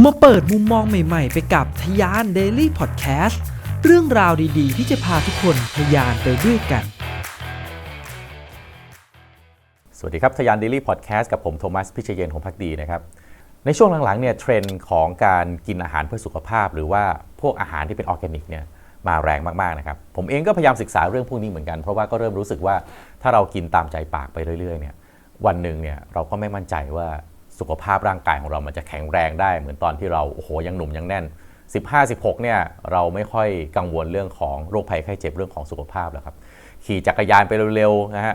มาเปิดมุมมองใหม่ๆ ไปกับทยาน Daily Podcast เรื่องราวดีๆ ที่จะพาทุกคนทยานไปด้วยกัน สวัสดีครับทยาน Daily Podcast กับผมโทมัสพิเชยเยนของพักดีนะครับ ในช่วงหลังๆเนี่ยเทรนด์ของการกินอาหารเพื่อสุขภาพ หรือว่าพวกอาหารที่เป็นออร์แกนิกเนี่ยมาแรงมากๆนะครับ ผมเองก็พยายามศึกษาเรื่องพวกนี้เหมือนกัน เพราะว่าก็เริ่มรู้สึกว่าถ้าเรากินตามใจปากไปเรื่อยๆเนี่ยวันหนึ่งเนี่ยเราก็ไม่มั่นใจว่า สุขภาพร่างกายของเรามันจะแข็งแรงได้ เหมือนตอนที่เราโอ้โหยังหนุ่มยังแน่น 15-16เนี่ยเราไม่ค่อยกังวลเรื่องของโรคภัยไข้เจ็บเรื่องของสุขภาพแล้วครับขี่จักรยานไปเร็วๆนะฮะ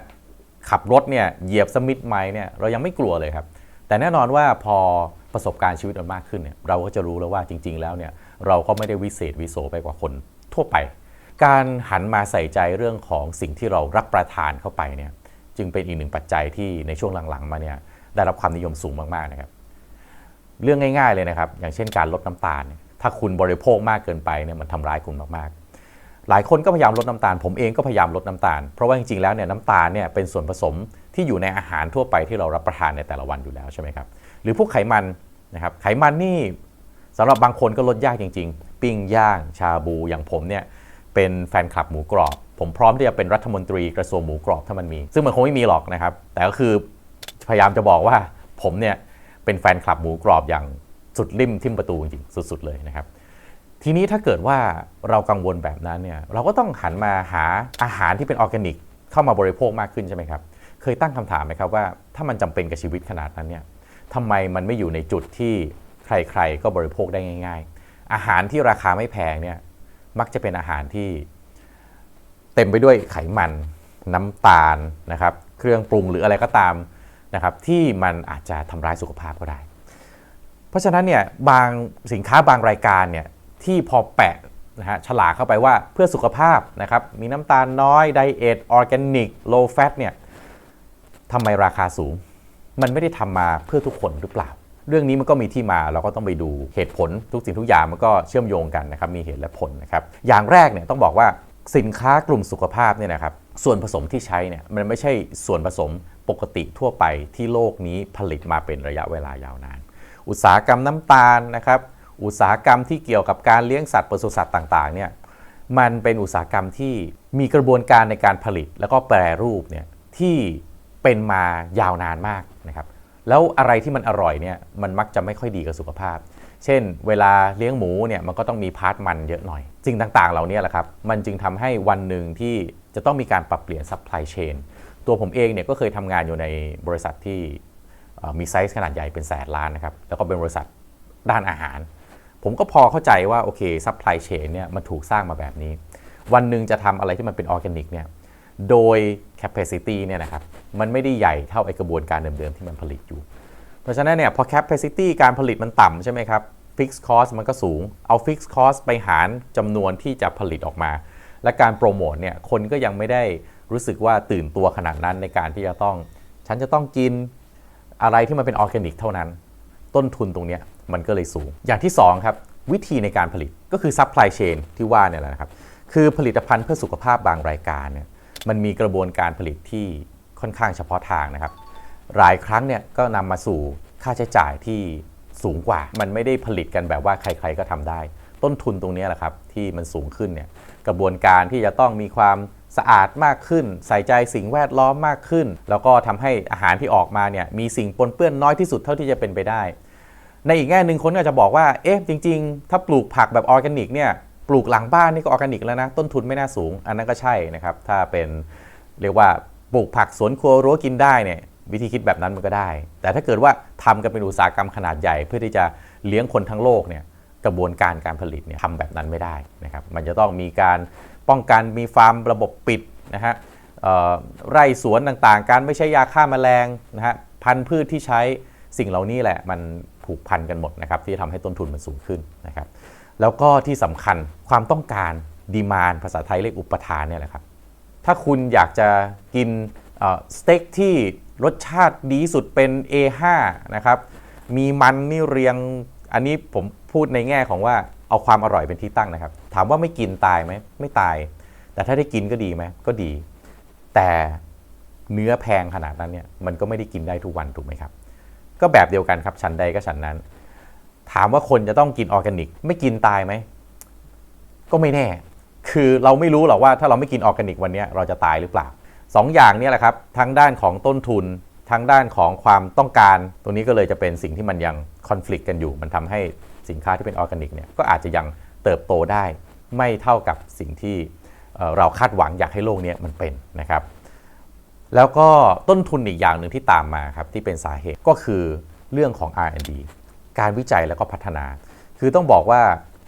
ขับรถเนี่ยเหยียบสมิธไม้เนี่ยเรายังไม่กลัวเลยครับ แต่แน่นอนว่าพอประสบการณ์ชีวิตมันมากขึ้นเนี่ยเราก็จะรู้แล้วว่าจริง ๆ แล้วเนี่ยเราก็ไม่ได้วิเศษวิโสไปกว่าคนทั่วไป การหันมาใส่ใจเรื่องของสิ่งที่เรารับประทานเข้าไปเนี่ยจึงเป็นอีกหนึ่งปัจจัยที่ในช่วงหลังๆมาเนี่ย ได้รับความนิยมสูงมากๆนะครับ เรื่องง่าย ๆเลยนะครับ อย่างเช่นการลดน้ำตาลเนี่ยถ้าคุณบริโภคมากเกินไปเนี่ยมันทำร้ายคุณมากๆ หลายคนก็พยายามลดน้ำตาล ผมเองก็พยายามลดน้ำตาล เพราะว่าจริงๆแล้วเนี่ยน้ำตาลเนี่ยเป็นส่วนผสมที่อยู่ในอาหารทั่วไปที่เรารับประทานในแต่ละวันอยู่แล้วใช่ไหมครับหรือพวกไขมันนะครับไขมันนี่สำหรับบางคนก็ลดยากจริง ๆ ปิ้งย่างชาบูอย่างผมเนี่ยเป็นแฟนคลับหมูกรอบ ผมพร้อมที่จะเป็นรัฐมนตรีกระทรวงหมูกรอบถ้ามันมี ซึ่งมันคงไม่มีหรอกนะครับ แต่ก็คือ พยายามจะบอกว่าผมเนี่ยเป็นแฟนคลับหมูกรอบอย่างสุดริมทิมประตูจริงสุด ๆ เลยนะครับ ทีนี้ถ้าเกิดว่าเรากังวลแบบนั้นเนี่ยเราก็ต้องหันมาหาอาหารที่เป็นออร์แกนิกเข้ามาบริโภคมากขึ้นใช่ไหมครับ เคยตั้งคำถามไหมครับว่าถ้ามันจำเป็นกับชีวิตขนาดนั้นเนี่ยทำไมมันไม่อยู่ในจุดที่ใครๆก็บริโภคได้ง่าย ๆ อาหารที่ราคาไม่แพงเนี่ยมักจะเป็นอาหารที่เต็มไปด้วยไขมัน น้ำตาลนะครับ เครื่องปรุงหรืออะไรก็ตาม นะครับที่มันอาจจะทำร้ายสุขภาพก็ได้ เพราะฉะนั้นเนี่ยบางสินค้าบางรายการเนี่ยที่พอแปะนะฮะฉลากเข้าไปว่าเพื่อสุขภาพนะครับมีน้ำตาลน้อยไดเอทออร์แกนิกโลแฟตเนี่ยทำไมราคาสูง มันไม่ได้ทำมาเพื่อทุกคนหรือเปล่า เรื่องนี้มันก็มีที่มาเราก็ต้องไปดูเหตุผลทุกสิ่งทุกอย่างมันก็เชื่อมโยงกันนะครับมีเหตุและผลนะครับอย่างแรกเนี่ยต้องบอกว่าสินค้ากลุ่มสุขภาพเนี่ยนะครับส่วนผสมที่ใช้เนี่ยมันไม่ใช่ส่วนผสม ปกติทั่วไปที่โลกนี้ผลิตมาเป็นระยะเวลายาวนาน อุตสาหกรรมน้ำตาลนะครับ อุตสาหกรรมที่เกี่ยวกับการเลี้ยงสัตว์ปศุสัตว์ต่างๆเนี่ยมันเป็นอุตสาหกรรมที่มีกระบวนการในการผลิต แล้วก็แปรรูปเนี่ยที่เป็นมายาวนานมากนะครับแล้วอะไรที่มันอร่อยเนี่ยมันมักจะไม่ค่อยดีกับสุขภาพ เช่น เวลาเลี้ยงหมูเนี่ยมันก็ต้องมีพาร์ทมันเยอะหน่อยสิ่งต่างๆ เหล่านี้แหละครับ มันจึงทำให้วันหนึ่งที่จะต้องมีการปรับเปลี่ยนซัพพลายเชน ตัวผมเองเนี่ยก็เคยทำงานอยู่ในบริษัทที่มีไซส์ขนาดใหญ่เป็นแสนล้านนะครับ แล้วก็เป็นบริษัทด้านอาหาร ผมก็พอเข้าใจว่าโอเคซัพพลายเชนเนี่ยมันถูกสร้างมาแบบนี้ วันหนึ่งจะทำอะไรที่มันเป็นออร์แกนิกเนี่ย โดย capacity เนี่ยนะครับ มันไม่ได้ใหญ่เท่าไอกระบวนการเดิมๆที่มันผลิตอยู่ เพราะฉะนั้นเนี่ยพอ capacity การผลิตมันต่ำใช่ไหมครับ fixed cost มันก็สูง เอา fixed cost ไปหารจำนวนที่จะผลิตออกมา และการโปรโมทเนี่ยคนก็ยังไม่ได้ รู้สึกว่าตื่นตัวขนาดนั้นในการที่จะต้อง ฉันจะต้องกินอะไรที่มันเป็นออร์แกนิกเท่านั้น ต้นทุนตรงนี้มันก็เลยสูง อย่างที่2ครับวิธีในการผลิตก็คือซัพพลายเชนที่ว่าเนี่ยแหละนะครับ คือผลิตภัณฑ์เพื่อสุขภาพบางรายการเนี่ยมันมีกระบวนการผลิตที่ค่อนข้างเฉพาะทางนะครับ หลายครั้งเนี่ยก็นำมาสู่ค่าใช้จ่ายที่สูงกว่า มันไม่ได้ผลิตกันแบบว่าใคร ๆก็ทำได้ ต้นทุนตรงนี้แหละครับที่มันสูงขึ้นเนี่ยกระบวนการที่จะต้องมีความ สะอาดมากขึ้น ใส่ใจสิ่งแวดล้อมมากขึ้น แล้วก็ทำให้อาหารที่ออกมาเนี่ยมีสิ่งปนเปื้อนน้อยที่สุดเท่าที่จะเป็นไปได้ ในอีกแง่หนึ่งคนก็จะบอกว่าเอ๊ะจริง ๆ ถ้าปลูกผักแบบออร์แกนิกเนี่ยปลูกหลังบ้านนี่ก็ออร์แกนิกแล้วนะต้นทุนไม่น่าสูง อันนั้นก็ใช่นะครับถ้าเป็นเรียกว่าปลูกผักสวนครัวรั้วกินได้เนี่ยวิธีคิดแบบนั้นมันก็ได้ แต่ถ้าเกิดว่าทำกันเป็นอุตสาหกรรมขนาดใหญ่ เพื่อที่จะเลี้ยงคนทั้งโลกเนี่ยกระบวนการการผลิตเนี่ยทำแบบนั้นไม่ได้นะครับมันจะต้องมีการ ป้องกันมีฟาร์มระบบปิดนะฮะไร่สวนต่างๆ การไม่ใช้ยาฆ่ามาแมลงนะฮะพันธุ์พืชที่ใช้สิ่งเหล่านี้แหละมันผูกพันกันหมดนะครับที่ทำให้ต้นทุนมันสูงขึ้นนะครับแล้วก็ที่สำคัญความต้องการดีมานภาษาไทยเรียกอุปทานเนี่ยแหละครับถ้าคุณอยากจะกินสเต็กที่รสชาติดีสุดเป็น A5 นะครับมีมันนี่เรียงอันนี้ผมพูดในแง่ของว่า เอาความอร่อยเป็นที่ตั้งนะครับ ถามว่าไม่กินตายไหมไม่ตาย แต่ถ้าได้กินก็ดีไหมก็ดี แต่เนื้อแพงขนาดนั้นเนี่ยมันก็ไม่ได้กินได้ทุกวันถูกไหมครับ ก็แบบเดียวกันครับฉันใดก็ฉันนั้น ถามว่าคนจะต้องกินออร์แกนิก ไม่กินตายไหมก็ไม่แน่ คือเราไม่รู้หรอกว่าถ้าเราไม่กินออร์แกนิกวันนี้เราจะตายหรือเปล่าสองอย่างนี้แหละครับทั้งด้านของต้นทุนทั้งด้านของความต้องการ ตรงนี้ก็เลยจะเป็นสิ่งที่มันยังคอน FLICT กันอยู่ มันทำให้ สินค้าที่เป็นออร์แกนิกเนี่ยก็อาจจะยังเติบโตได้ ไม่เท่ากับสิ่งที่เเราคาดหวังอยากให้โลกนี้มันเป็นนะครับ แล้วก็ต้นทุนอีกอย่างหนึ่งที่ตามมาครับที่เป็นสาเหตุก็คือเรื่องของ R&D การวิจัยแล้วก็พัฒนา คือต้องบอกว่า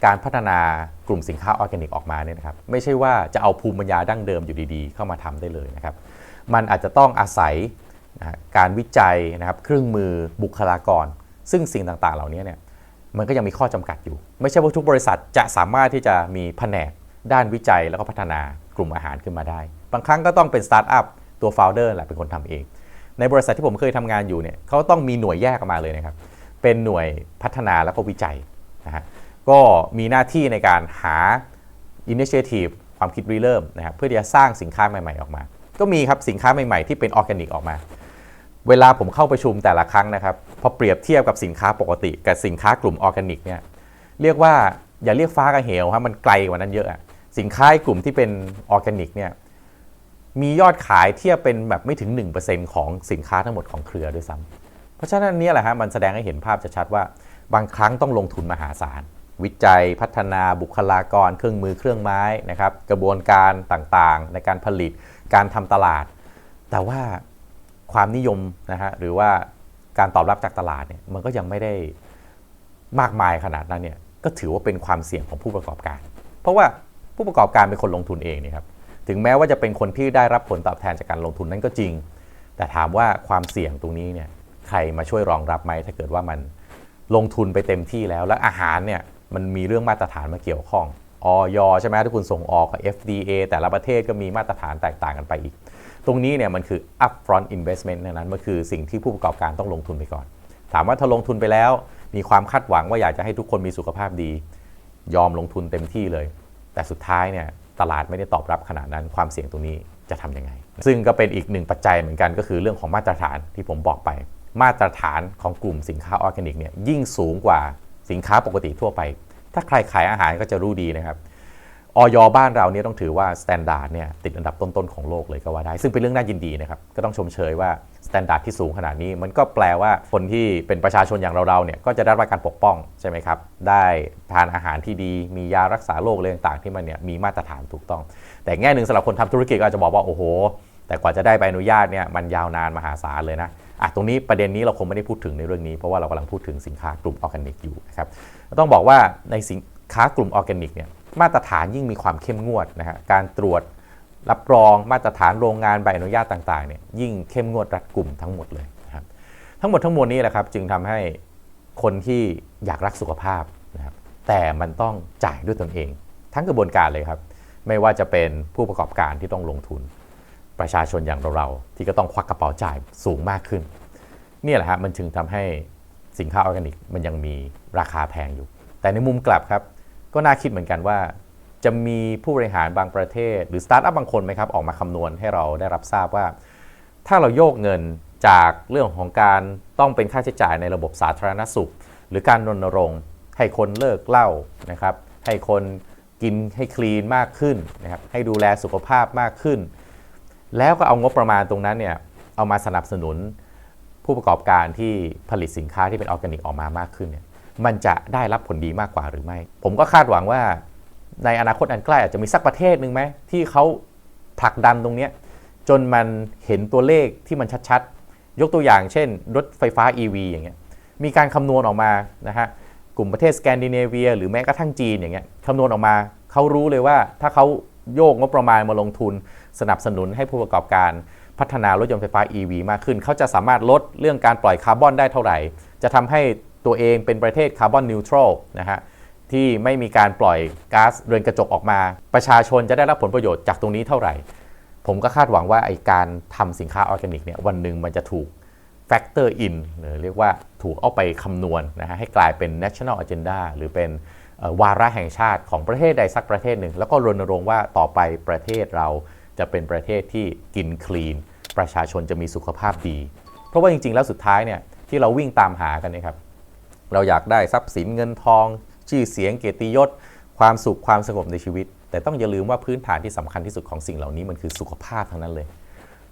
การพัฒนากลุ่มสินค้าออร์แกนิกออกมาเนี่ยนะครับไม่ใช่ว่าจะเอาภูมิปัญญาดั้งเดิมอยู่ดีๆ เข้ามาทำได้เลยนะครับ มันอาจจะต้องอาศัยนะการวิจัยนะครับเครื่องมือบุคลากร ซึ่งสิ่งต่างๆ เหล่านี้เนี่ย มันก็ยังมีข้อจำกัดอยู่ ไม่ใช่ว่าทุกบริษัทจะสามารถที่จะมีแผนกด้านวิจัยแล้วก็พัฒนากลุ่มอาหารขึ้นมาได้ บางครั้งก็ต้องเป็นสตาร์ทอัพตัวโฟลเดอร์แหละเป็นคนทำเอง ในบริษัทที่ผมเคยทำงานอยู่เนี่ยเขาต้องมีหน่วยแยกออกมาเลยนะครับ เป็นหน่วยพัฒนาแล้วก็วิจัยนะฮะ ก็มีหน้าที่ในการหา initiative ความคิดริเริ่มนะครับเพื่อที่จะสร้างสินค้าใหม่ ๆ ออกมา ก็มีครับสินค้าใหม่ ๆ ที่เป็นออร์แกนิกออกมา เวลาผมเข้าประชุมแต่ละครั้งนะครับพอเปรียบเทียบกับสินค้าปกติกับสินค้ากลุ่มออร์แกนิกเนี่ยเรียกว่าอย่าเรียกฟ้ากับเหวครับมันไกลกว่านั้นเยอะสินค้ากลุ่มที่เป็นออร์แกนิกเนี่ยมียอดขายเทียบเป็นแบบไม่ถึง 1%ของสินค้าทั้งหมดของเครือด้วยซ้ำเพราะฉะนั้นนี่แหละฮะมันแสดงให้เห็นภาพชัดๆว่า บางครั้งต้องลงทุนมหาศาล วิจัยพัฒนาบุคลากร เครื่องมือเครื่องไม้นะครับกระบวนการต่างๆ ในการผลิตการทำตลาด แต่ว่า ความนิยมนะฮะหรือว่าการตอบรับจากตลาดเนี่ยมันก็ยังไม่ได้มากมายขนาดนั้นเนี่ยก็ถือว่าเป็นความเสี่ยงของผู้ประกอบการ เพราะว่าผู้ประกอบการเป็นคนลงทุนเองนี่ครับถึงแม้ว่าจะเป็นคนที่ได้รับผลตอบแทนจากการลงทุนนั้นก็จริง แต่ถามว่าความเสี่ยงตรงนี้เนี่ยใครมาช่วยรองรับไหมถ้าเกิดว่ามันลงทุนไปเต็มที่แล้ว และอาหารเนี่ยมันมีเรื่องมาตรฐานมาเกี่ยวข้องออยใช่ไหมถ้าคุณส่งออกกับ FDA แต่ละประเทศก็มีมาตรฐานแตกต่างกันไปอีก ตรงนี้เนี่ยมันคือ upfront investment นั้น มันคือสิ่งที่ผู้ประกอบการต้องลงทุนไปก่อน ถามว่าถ้าลงทุนไปแล้ว มีความคาดหวังว่าอยากจะให้ทุกคนมีสุขภาพดี ยอมลงทุนเต็มที่เลย แต่สุดท้ายเนี่ยตลาดไม่ได้ตอบรับขนาดนั้นความเสี่ยงตรงนี้จะทำยังไง ซึ่งก็เป็นอีกหนึ่งปัจจัยเหมือนกันก็คือเรื่องของมาตรฐานที่ผมบอกไป มาตรฐานของกลุ่มสินค้าออร์แกนิกเนี่ยยิ่งสูงกว่าสินค้าปกติทั่วไป ถ้าใครขายอาหารก็จะรู้ดีนะครับ ออยบ้านเราเนี่ยต้องถือว่าสแตนดาร์ดเนี่ยติดอันดับต้นๆของโลกเลยก็ว่าได้ ซึ่งเป็นเรื่องน่ายินดีนะครับ ก็ต้องชมเชยว่าสแตนดาร์ดที่สูงขนาดนี้ มันก็แปลว่าคนที่เป็นประชาชนอย่างเราๆเนี่ยก็จะได้รับการปกป้องใช่ไหมครับ ได้ทานอาหารที่ดี มียารักษาโรคอะไรต่างๆที่มันเนี่ยมีมาตรฐานถูกต้อง แต่แง่หนึ่งสำหรับคนทำธุรกิจก็อาจจะบอกว่าโอ้โห แต่กว่าจะได้ใบอนุญาตเนี่ยมันยาวนานมหาศาลเลยนะอะตรงนี้ประเด็นนี้เราคงไม่ได้พูดถึงในเรื่องนี้เพราะว่าเรากำลังพูดถึงสินค้ากลุ่มออร์แกนิกอยู่นะครับต้องบอกว่าในสินค้ากลุ่มออร์แกนิกเนี่ย มาตรฐานยิ่งมีความเข้มงวดนะฮะการตรวจรับรองมาตรฐานโรงงานใบอนุญาตต่างๆเนี่ยยิ่งเข้มงวดรัดกลุ่มทั้งหมดเลยนะครับทั้งหมดทั้งมวลนี้แหละครับจึงทำให้คนที่อยากรักสุขภาพนะครับแต่มันต้องจ่ายด้วยตนเอง ทั้งกระบวนการเลยครับ ไม่ว่าจะเป็นผู้ประกอบการที่ต้องลงทุน ประชาชนอย่างเราๆที่ก็ต้องควักกระเป๋าจ่ายสูงมากขึ้นนี่แหละฮะมันจึงทำให้สินค้าออร์แกนิกมันยังมีราคาแพงอยู่ แต่ในมุมกลับครับ ก็น่าคิดเหมือนกันว่า จะมีผู้บริหารบางประเทศ หรือสตาร์ทอัพบางคนไหมครับออกมาคำนวณให้เราได้รับทราบว่า ถ้าเราโยกเงินจากเรื่องของการต้องเป็นค่าใช้จ่ายในระบบสาธารณสุข หรือการรณรงค์ให้คนเลิกเหล้านะครับ ให้คนกินให้คลีนมากขึ้นนะครับ ให้ดูแลสุขภาพมากขึ้น แล้วก็เอางบประมาณตรงนั้นเนี่ยเอามาสนับสนุนผู้ประกอบการที่ผลิตสินค้าที่เป็นออร์แกนิกออกมามากขึ้นเนี่ย มันจะได้รับผลดีมากกว่าหรือไม่ ผมก็คาดหวังว่าในอนาคตอันใกล้อาจจะมีสักประเทศหนึ่งไหมที่เขาผลักดันตรงนี้จนมันเห็นตัวเลขที่มันชัดๆ ยกตัวอย่างเช่น รถไฟฟ้า EV อย่างเงี้ยมีการคำนวณออกมานะฮะกลุ่มประเทศสแกนดิเนเวีย หรือแม้กระทั่งจีนอย่างเงี้ยคำนวณออกมาเขารู้เลยว่าถ้าเขาโยกงบประมาณมาลงทุน สนับสนุนให้ผู้ประกอบการพัฒนารถยนต์ไฟฟ้า EV มากขึ้น เขาจะสามารถลดเรื่องการปล่อยคาร์บอนได้เท่าไหร่ จะทำให้ ตัวเองเป็นประเทศคาร์บอนนิวทรัลนะฮะที่ไม่มีการปล่อยก๊าซเรือนกระจกออกมา ประชาชนจะได้รับผลประโยชน์จากตรงนี้เท่าไหร่ ผมก็คาดหวังว่าไอการทำสินค้าออร์แกนิกเนี่ยวันหนึ่งมันจะถูก factor in หรือเรียกว่าถูกเอาไปคำนวณนะฮะให้กลายเป็น national agenda หรือเป็นวาระแห่งชาติของประเทศใดสักประเทศหนึ่ง แล้วก็รณรงค์ว่าต่อไปประเทศเราจะเป็นประเทศที่กินคลีน ประชาชนจะมีสุขภาพดี เพราะว่าจริง ๆ แล้วสุดท้ายเนี่ยที่เราวิ่งตามหากันนยครับ เราอยากได้ทรัพย์สินเงินทอง ชื่อเสียงเกียรติยศ ความสุขความสงบในชีวิต แต่ต้องอย่าลืมว่าพื้นฐานที่สำคัญที่สุดของสิ่งเหล่านี้มันคือสุขภาพทั้งนั้นเลย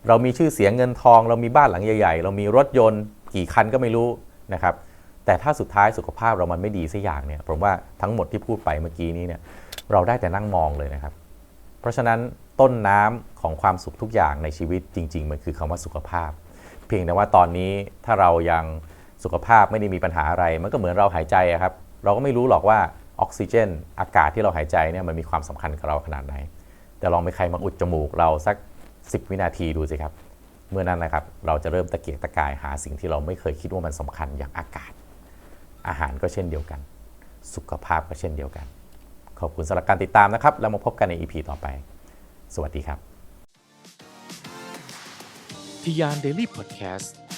เรามีชื่อเสียงเงินทอง เรามีบ้านหลังใหญ่ๆ เรามีรถยนต์ กี่คันก็ไม่รู้นะครับแต่ถ้าสุดท้ายสุขภาพเรามันไม่ดีสักอย่างเนี่ยผมว่าทั้งหมดที่พูดไปเมื่อกี้นี้เนี่ยเราได้แต่นั่งมองเลยนะครับ เพราะฉะนั้นต้นน้ำของความสุขทุกอย่างในชีวิตจริง ๆ มันคือคำว่าสุขภาพ เพียงแต่ว่าตอนนี้ถ้าเรายัง สุขภาพไม่ได้มีปัญหาอะไร มันก็เหมือนเราหายใจครับ เราก็ไม่รู้หรอกว่าออกซิเจน อากาศที่เราหายใจเนี่ยมันมีความสำคัญกับเราขนาดไหน แต่ลองไปใครมาอุดจมูกเราสัก 10 วินาทีดูสิครับ เมื่อนั้นนะครับเราจะเริ่มตะเกียกตะกายหาสิ่งที่เราไม่เคยคิดว่ามันสำคัญอย่างอากาศ อาหารก็เช่นเดียวกัน สุขภาพก็เช่นเดียวกัน ขอบคุณสำหรับการติดตามนะครับ แล้วมาพบกันใน EP ต่อไป สวัสดีครับทยาน Daily Podcast พอดแคสต์